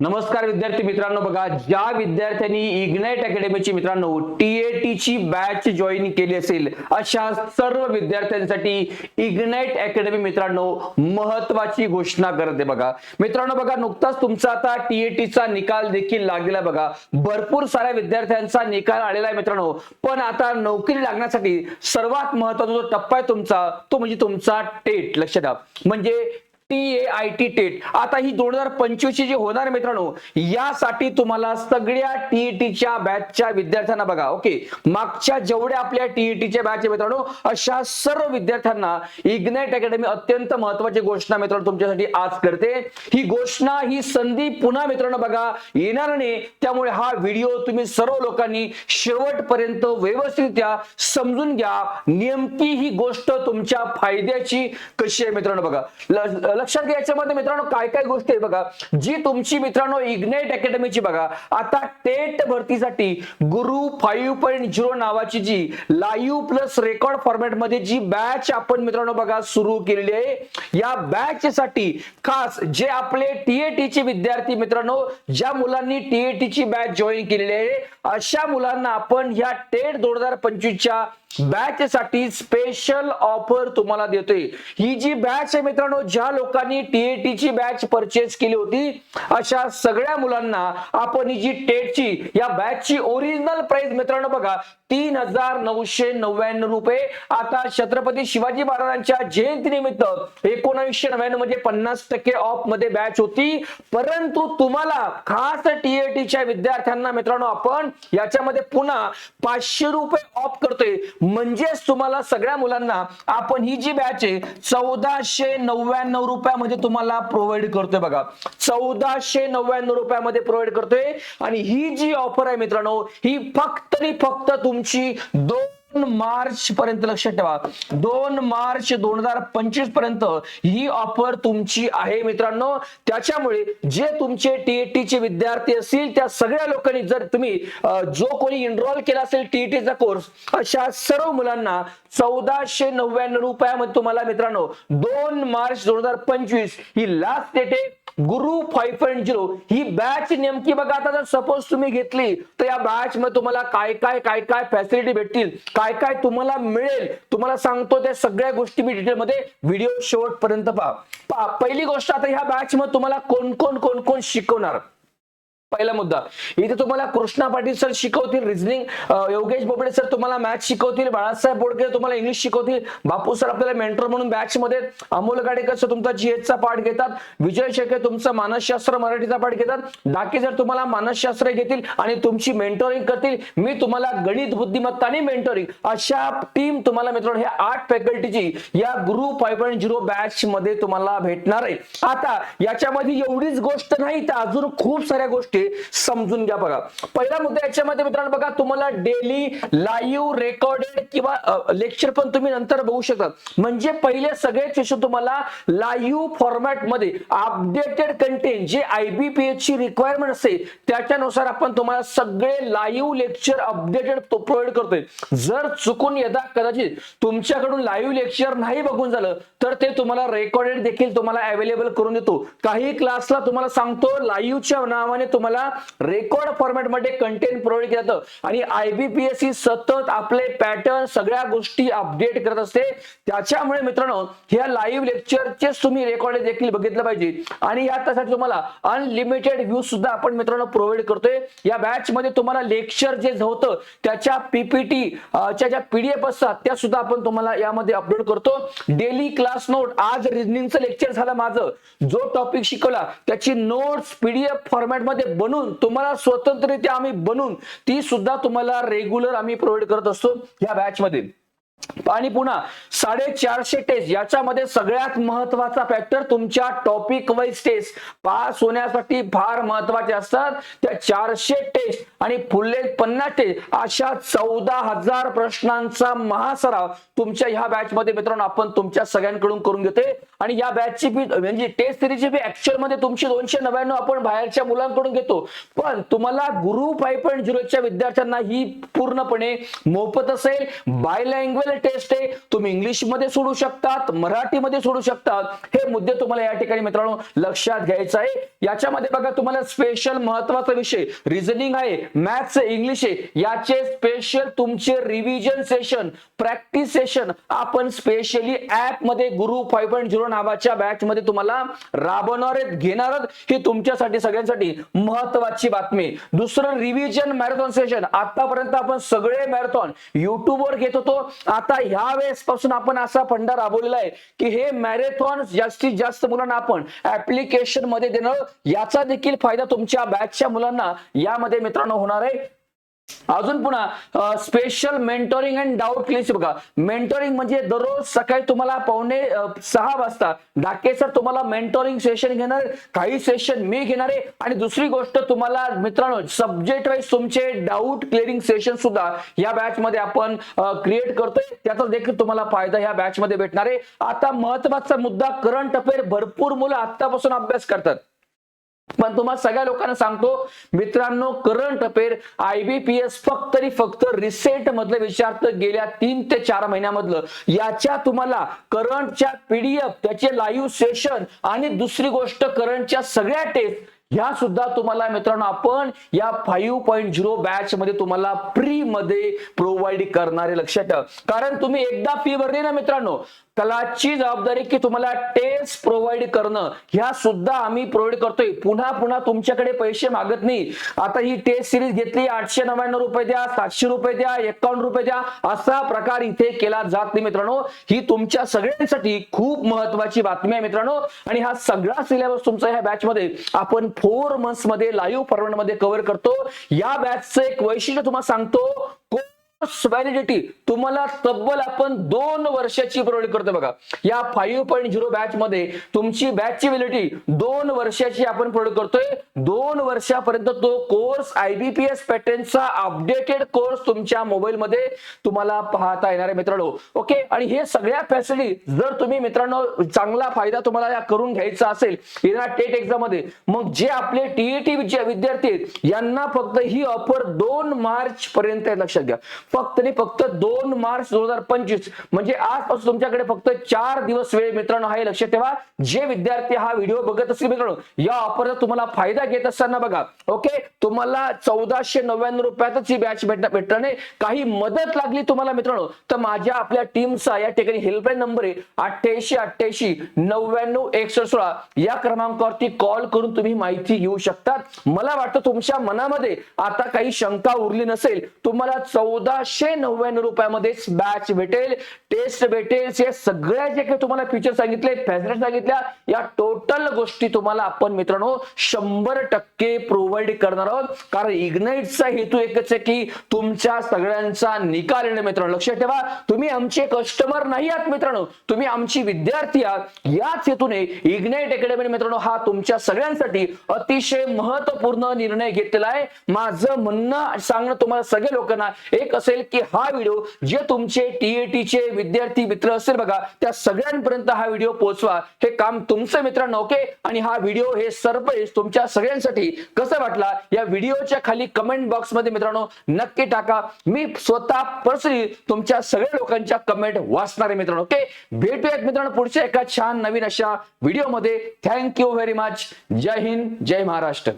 नमस्कार विद्यार्थी मित्रांनो बघा ज्या विद्यार्थ्यांनी इग्नाइट अकॅडमीची मित्रांनो टीएटी ची बॅच जॉईन केली असेल अशा सर्व विद्यार्थ्यांसाठी इग्नाइट अकॅडमी मित्रांनो महत्वाची घोषणा करते बघा. मित्रांनो बघा नुकताच तुमचा आता टीएटी चा निकाल देखील लागलेला आहे बघा. भरपूर साऱ्या विद्यार्थ्यांचा निकाल आलेला आहे मित्रांनो. पण आता नोकरी लागण्यासाठी सर्वात महत्त्वाचा जो टप्पा आहे तुमचा तो म्हणजे तुमचा टेट लक्ष द्या म्हणजे T A I T TET. आता ही दोन हजार पंचवीस जी होणार मित्रांनो यासाठी तुम्हाला सगळ्या टीईटीच्या बॅचच्या विद्यार्थ्यांना बघा ओके? मागच्या जेवढ्या आपल्या टीईटीच्या बॅच आहे मित्रांनो अशा सर्व विद्यार्थ्यांना इग्नाइट अकॅडमी अत्यंत महत्वाची घोषणा मित्रांनो तुमच्यासाठी आज करते. ही घोषणा ही संधी पुन्हा मित्रांनो बघा येणार नाही त्यामुळे हा व्हिडिओ तुम्ही सर्व लोकांनी शेवटपर्यंत व्यवस्थितरित्या समजून घ्या. नेमकी ही गोष्ट तुमच्या फायद्याची कशी आहे मित्रांनो बघा. लक्षात घ्या याच्यामध्ये म्हणजे मित्रांनो काय काय गोष्टी आहे बघा जी तुमची मित्रांनो इग्नेट अकॅडमीची बघा आता टेट भरतीसाठी गुरु फाईव्ह पॉईंट झिरो नावाची जी लाईव्ह प्लस रेकॉर्ड फॉर्मॅटमध्ये जी बॅच आपण मित्रांनो बघा सुरू केलेली आहे या बॅच साठी खास जे आपले टीएटी चे विद्यार्थी मित्रांनो ज्या मुलांनी टीएटी ची बॅच जॉईन केलेली आहे अशा मुलांना आपण या टेट दोन हजार पंचवीसच्या बॅच साठी स्पेशल ऑफर तुम्हाला देतोय. ही जी बॅच आहे मित्रांनो ज्या लोकांनी टीएटी ची बॅच परचेस केली होती. अशा सगळ्या मुलांना आपण ही जी टेटची या बॅचची ओरिजिनल प्राइस मित्रांनो बघा तीन हजार नऊशे नव्याण्णव रुपये. आता छत्रपती शिवाजी महाराजांच्या जयंतीनिमित्त एकोणीसशे नव्याण्णवमध्ये पन्नास टक्के ऑफमध्ये बॅच होती. परंतु तुम्हाला खास टीएटीच्या विद्यार्थ्यांना मित्रांनो आपण याच्यामध्ये पुन्हा पाचशे रुपये ऑफ करतोय. म्हणजेच तुम्हाला सगळ्या मुलांना आपण ही जी बॅच आहे चौदाशे नव्याण्णव रुपयामध्ये तुम्हाला प्रोव्हाइड करतोय बघा. चौदाशे नव्याण्णव रुपयामध्ये प्रोव्हाइड करतोय. आणि ही जी ऑफर आहे मित्रांनो ही फक्त आणि फक्त तुमची दोन मार्च पर्यंत लक्षात ठेवा. दोन मार्च दोन हजार पंचवीसपर्यंत ही ऑफर तुमची आहे मित्रांनो. त्याच्यामुळे जे तुमचे टीएटी चे विद्यार्थी असतील त्या सगळ्या लोकांनी जर तुम्ही जो कोणी इनरोल केला असेल टीईटीचा कोर्स अशा सर्व मुलांना चौदाशे नव्याण्णव रुपयामध्ये तुम्हाला मित्रांनो दोन मार्च दोन हजार पंचवीस ही लास्ट डेट आहे. गुरु फाईव्ह पॉईंट झिरो ही बॅच नेमकी बघा आता जर सपोज तुम्ही घेतली तर या बॅच मध्ये तुम्हाला काय काय काय काय फॅसिलिटी भेटतील काय काय तुम्हाला मिळेल तुम्हाला सांगतो त्या सगळ्या गोष्टी मी डिटेल मध्ये व्हिडिओ शेवटपर्यंत पहा. पहा पहिली गोष्ट आता ह्या बॅच मध्ये तुम्हाला कोण कोण कोण कोण शिकवणार? पहिला मुद्दा. इथे तुम्हाला कृष्णा पाटील सर शिकवतील रिझनिंग योगेश बोबडे सर तुम्हाला मॅथ्स शिकवतील. बाळासाहेब बोडके तुम्हाला इंग्लिश शिकवतील. बापू सर आपल्याला मेंटर म्हणून बॅच मध्ये अमोल गाडेकर सर तुमचा GH चा पाठ घेतात. विजय शेखे तुमचं मानसशास्त्र मराठीचा पाठ घेतात. डाके सर तुम्हाला मानसशास्त्र घेतील आणि तुमची मेंटोरिंग करतील. मी तुम्हाला गणित बुद्धिमत्ता आणि मेंटोरिंग अशा टीम तुम्हाला मित्रांनो ह्या आठ फॅकल्टीची या गुरु फाईव्ह पॉईंट झिरो बॅच मध्ये तुम्हाला भेटणार आहे. आता याच्यामध्ये एवढीच गोष्ट नाही तर अजून खूप साऱ्या गोष्टी समजून घ्या बघा. पहिला मुद्दा याच्यामध्ये मित्रांनो बघा तुम्हाला डेली लाईव्ह रेकॉर्डेड किंवा लेक्चर पण तुम्ही नंतर बघू शकता. म्हणजे पहिले सगळे सेशन तुम्हाला लाईव्ह फॉर्मॅटमध्ये अपडेटेड कंटेंट जे आयबीपीएच ची रिक्वायरमेंट असते त्याच्यानुसार आपण तुम्हाला सगळे लाईव्ह लेक्चर अपडेटेड प्रोव्हाइड करतोय. जर चुकून यदा कदाचित तुमच्याकडून लाईव्ह लेक्चर नाही बघून झालं तर ते तुम्हाला रेकॉर्डेड देखील तुम्हाला अवेलेबल करून देतो. काही क्लासला तुम्हाला सांगतो लाईव्हच्या नावाने तुम्हाला रेकॉर्ड फॉर्मॅटमध्ये कंटेंट प्रोव्हाइड केलं जातं. आणि आयबीपीएस ही सतत आपले पॅटर्न सगळ्या गोष्टी अपडेट करत असते. त्याच्यामुळे मित्रांनो ह्या लाईव्ह लेक्चरचे तुम्ही रेकॉर्ड देखील बघितलं पाहिजे. आणि या त्यासाठी तुम्हाला अनलिमिटेड व्ह्यू सुद्धा आपण मित्रांनो प्रोव्हाइड करतोय. या बॅच मध्ये तुम्हाला लेक्चर जे होतं त्याच्या पीपीटी च्या ज्या पीडीएफ असतात त्या सुद्धा आपण तुम्हाला यामध्ये अपलोड करतो. डेली क्लास नोट आज रिझनिंगचं लेक्चर झालं माझं. जो टॉपिक शिकवला त्याची नोट्स पीडीएफ फॉर्मॅट बनून बनवून तुम्हाला स्वतंत्ररित्या आम्ही बनवून ती सुद्धा तुम्हाला रेग्युलर आम्ही प्रोव्हाइड करत असतो या बॅच मध्ये. आणि पुन्हा साडेचारशे टेस्ट याच्यामध्ये सगळ्यात महत्त्वाचा फॅक्टर तुमच्या टॉपिक वाईज टेस्ट पास होण्यासाठी फार महत्त्वाचे असतात. त्या चारशे टेस्ट आणि फुल्ले पन्नास टेस्ट अशा चौदा हजार प्रश्नांचा महासराव तुमच्या ह्या बॅच मध्ये मित्रांनो आपण तुमच्या सगळ्यांकडून करून घेतोय. आणि या बॅचची फी म्हणजे टेस्ट सिरीजची फी ऍक्च्युअलमध्ये तुमची दोनशे नव्याण्णव आपण बाहेरच्या मुलांकडून घेतो. पण तुम्हाला गुरु फाईव्ह पॉईंट झिरोच्या विद्यार्थ्यांना ही पूर्णपणे मोफत असेल. बाय लँग्वेज टेस्ट आहे. तुम्ही इंग्लिशमध्ये सोडू शकतात मराठीमध्ये सोडू शकतात. हे मुद्दे तुम्हाला या ठिकाणी मित्रांनो लक्षात घ्यायचं आहे. याच्यामध्ये बघा तुम्हाला स्पेशल महत्त्वाचा विषय रिझनिंग आहे मॅथ्स इंग्लिश आहे. याचे स्पेशल तुमचे रिव्हिजन सेशन प्रॅक्टिस सेशन आपण स्पेशली ऍपमध्ये गुरु फाईव्ह पॉईंट झिरो नावाच्या बॅच मध्ये तुम्हाला राबवणार आहेत घेणार ही तुमच्यासाठी सगळ्यांसाठी महत्वाची बातमी. दुसरं रिव्हिजन मॅरेथॉन सेशन आतापर्यंत आपण सगळे मॅरेथॉन युट्यूबवर घेत होतो. आता ह्या वेळेस पासून आपण असा फंडा राबवलेला आहे की हे मॅरेथॉन जास्तीत जास्त मुलांना आपण ऍप्लिकेशनमध्ये देणं याचा देखील फायदा तुमच्या बॅचच्या मुलांना यामध्ये मित्रांनो होणार आहे. अजून पुन्हा special mentoring and doubt class बघा. मेंटोरिंग म्हणजे दररोज सकाळी तुम्हाला पावणे सहा वाजता डाके सर तुम्हाला मेंटोरिंग सेशन घेणार काही सेशन मी घेणार आहे. आणि दुसरी गोष्ट तुम्हाला मित्रांनो सब्जेक्ट वाईज तुमचे डाऊट क्लिअरिंग सेशन सुद्धा या बॅच मध्ये आपण क्रिएट करतोय. त्याचा देखील तुम्हाला फायदा या बॅच मध्ये भेटणार आहे. आता महत्त्वाचा मुद्दा करंट अफेअर भरपूर मुलं आतापासून अभ्यास करतात. पण तुम्हाला सगळ्या लोकांना सांगतो मित्रांनो करंट अफेअर आयबीपीएस फक्त आणि फक्त रिसेंट मधलं विचारतं गेल्या तीन ते चार महिन्यामधलं. याच्या तुम्हाला करंटच्या पीडीएफ त्याचे लाईव्ह सेशन आणि दुसरी गोष्ट करंटच्या सगळ्या टेस्ट ह्या सुद्धा तुम्हाला मित्रांनो आपण या फाईव्ह पॉईंट झिरो बॅच मध्ये तुम्हाला फ्री मध्ये प्रोव्हाइड करणारे लक्षात ठेवा. कारण तुम्ही एकदा फी भरली ना मित्रांनो कलाची जबाबदारी की तुम्हाला टेस्ट प्रोव्हाइड करणं ह्या सुद्धा आम्ही प्रोव्हाइड करतोय. पुन्हा पुन्हा तुमच्याकडे पैसे मागत नाही. आता ही टेस्ट सिरीज घेतली आठशे नव्याण्णव रुपये द्या सातशे रुपये द्या एकावन्न रुपये द्या असा प्रकार इथे केला जात नाही मित्रांनो. ही तुमच्या सगळ्यांसाठी खूप महत्वाची बातमी आहे मित्रांनो. आणि हा सगळा सिलेबस तुमचा ह्या बॅच मध्ये आपण फोर मंथ्समध्ये लाईव्ह फॉर्मॅटमध्ये कव्हर करतो. या बॅचचं एक वैशिष्ट्य तुम्हाला सांगतो. व्हॅलिडिटी तुम्हाला तब्बल आपण दोन वर्षाची प्रोव्हाइड करतो बघा. या फाईव्ह पॉईंट झिरो बॅच मध्ये तुमची बॅचची व्हॅलिडिटी दोन वर्षाची आपण प्रोव्हाइड करतोय. दोन वर्षापर्यंत तो कोर्स आयबीपीएस पॅटर्नचा अपडेटेड कोर्स तुमच्या मोबाईल मध्ये तुम्हाला पाहता येणार आहे मित्रांनो. ओके आणि हे सगळ्या फॅसिलिटी जर तुम्ही मित्रांनो चांगला फायदा तुम्हाला या करून घ्यायचा असेल येणार टेट एक्झाममध्ये मग जे आपले टीईटी विद्यार्थी आहेत यांना फक्त ही ऑफर दोन मार्च पर्यंत लक्षात घ्या. फक्त आणि फक्त दोन मार्च दोन हजार पंचवीस म्हणजे आजपासून तुमच्याकडे फक्त चार दिवस वेळ मित्रांनो आहे. लक्षात ठेवा जे विद्यार्थी हा व्हिडिओ बघत असतील मित्रांनो या ऑफरचा तुम्हाला फायदा घेत असताना बघा ओके तुम्हाला चौदाशे नव्याण्णव रुपयातच ही बॅच भेटणार भेटणार नाही काही मदत लागली तुम्हाला मित्रांनो तर माझ्या आपल्या टीमचा या ठिकाणी हेल्पलाईन नंबर आहे अठ्ठ्याऐंशी अठ्ठ्याऐंशी नव्याण्णव एकसष्ट सोळा या क्रमांकावरती कॉल करून तुम्ही माहिती घेऊ शकतात. मला वाटतं तुमच्या मनामध्ये आता काही शंका उरली नसेल तुम्हाला चौदा चौदाशे नव्याण्णव रुपयामध्येच बॅच भेटेल. टेस्ट भेटेल. या सगळ्या जे काही तुम्हाला फीचर सांगितले फॅसिलिटी सांगितल्या या टोटल गोष्टी तुम्हाला आपण मित्रांनो शंभर टक्के प्रोव्हाइड करणार आहोत. कारण इग्नाइटचा हेतू एकच आहे की तुमच्या सगळ्यांचा निकाल येणे मित्रांनो. लक्षात ठेवा तुम्ही आमचे कस्टमर नाही आहात मित्रांनो. तुम्ही आमची विद्यार्थी आहात. याच हेतूने इग्नाइट अकॅडमी मित्रांनो हा तुमच्या सगळ्यांसाठी अतिशय महत्त्वपूर्ण निर्णय घेतलेला आहे. माझं म्हणणं सांगणं तुम्हाला सगळ्या लोकांना एक असेल की हा व्हिडिओ जे तुमचे टीएटीचे विद्यार्थी मित्र असेल बघा त्या सगळ्यांपर्यंत हा व्हिडिओ पोहोचवा. हे काम तुमचं मित्रांनो ओके? आणि हा व्हिडिओ हे सरप्राईज तुमच्या सगळ्यांसाठी. कसं वाटला? या व्हिडिओच्या खाली कमेंट बॉक्समध्ये मित्रांनो नक्की टाका. मी स्वतः पर्सनली तुमच्या सगळ्या लोकांच्या कमेंट वाचणार आहे मित्रांनो ओके? भेटूयात मित्रांनो पुढच्या एका छान नवीन अशा व्हिडिओमध्ये. थँक्यू व्हेरी मच जय हिंद जय महाराष्ट्र.